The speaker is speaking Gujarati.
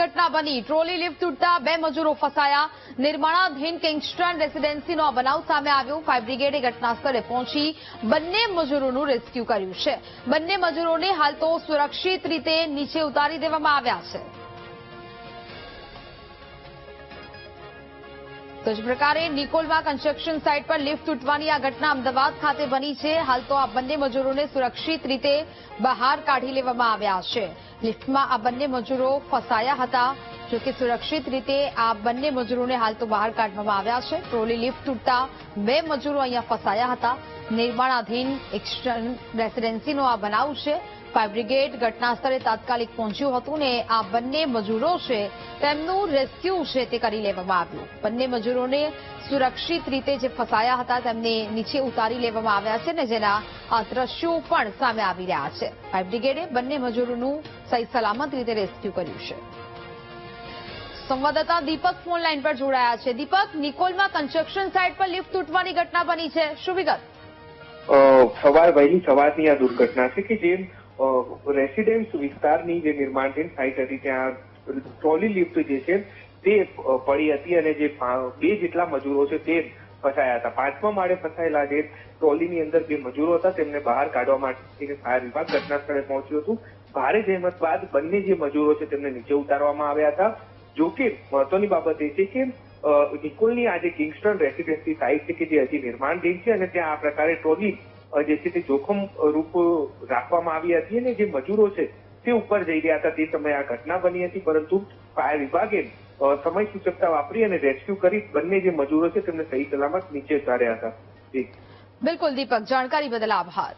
ઘટના બની. ટ્રોલી લિફ્ટ તૂટતા બે મજૂરો ફસાયા. નિર્માણાધીન કિંગસ્ટન રેસીડેન્સીનો આ બનાવ સામે આવ્યો. ફાયર બ્રિગેડે ઘટના સ્થળે પહોંચી બંને મજૂરોનું રેસ્ક્યુ કર્યું છે. બંને મજૂરોને હાલ તો સુરક્ષિત રીતે નીચે ઉતારી દેવામાં આવ્યા છે. તો જ પ્રકારે નિકોલમાં કન્સ્ટ્રક્શન સાઇટ પર લિફ્ટ તૂટવાની આ ઘટના અમદાવાદ ખાતે બની છે. હાલ તો આ બંને મજૂરોને સુરક્ષિત રીતે બહાર કાઢી લેવામાં આવ્યા છે. લિફ્ટમાં આ બંને મજૂરો ફસાયા હતા. જોકે સુરક્ષિત રીતે આ બંને મજૂરોને હાલ તો બહાર કાઢવામાં આવ્યા છે. ટ્રોલી લિફ્ટ તૂટતા બે મજૂરો અહીંયા ફસાયા હતા. નિર્માણાધીન એક્સટર્ન રેસીડેન્સીનો આ બનાવ છે. ફાયર બ્રિગેડ ઘટનાસ્થળે તાત્કાલિક પહોંચ્યું હતું ને આ બંને મજૂરો છે તેમનું રેસ્ક્યુ છે તે કરી લેવામાં આવ્યું. બંને મજૂરોને સુરક્ષિત રીતે જે ફસાયા હતા તેમને નીચે ઉતારી લેવામાં આવ્યા છે ને જેના આ દ્રશ્યો પણ સામે આવી રહ્યા છે. ફાયર બ્રિગેડે બંને મજૂરોનું સહી સલામત રીતે રેસ્ક્યુ કર્યું છે. સંવાદદાતા દીપક ફોન લાઈન પર જોડાયા છે. દીપક, નિકોલમાં કન્સ્ટ્રક્શન સાઇટ પર લિફ્ટ તૂટવાની ઘટના બની છે. શું વિગત? સવાર વહેલી સવારની આ દુર્ઘટના છે કે જે રેસિડેન્સ વિસ્તારની જે નિર્માણધીન સાઇટ હતી, ત્યાં ટ્રોલી લિફ્ટ જે છે, તે પડી હતી અને જે બે જેટલા મજૂરો છે તે ફસાયા હતા. પાંચમા માળે ફસાયેલા જે ટ્રોલીની અંદર બે મજૂરો હતા, તેમને બહાર કાઢવા માટે ફાયર વિભાગ ઘટના સ્થળે પહોંચ્યું હતું. ભારે જહેમત બાદ બંને જે મજૂરો છે, તેમને નીચે ઉતારવામાં આવ્યા હતા. જોકે મહત્વની બાબત એ છે કે અ, આજે કિંગસ્ટન રેસિડેન્સી સાઇટ છે કે જે હજી નિર્માણધીન છે અને ત્યાં આ પ્રકારે ટ્રોલી જે છે તે જોખમ રૂપ રાખવામાં આવી હતી અને જે મજૂરો છે તે ઉપર જઈ રહ્યા હતા તે સમયે આ ઘટના બની હતી. પરંતુ ફાયર વિભાગે સમય સૂચકતા વાપરી અને રેસ્ક્યુ કરી બંને જે મજૂરો છે તેમને સહી સલામત નીચે ઉતાર્યા હતા. બિલકુલ દીપક. જાણકારી બદલ આભાર.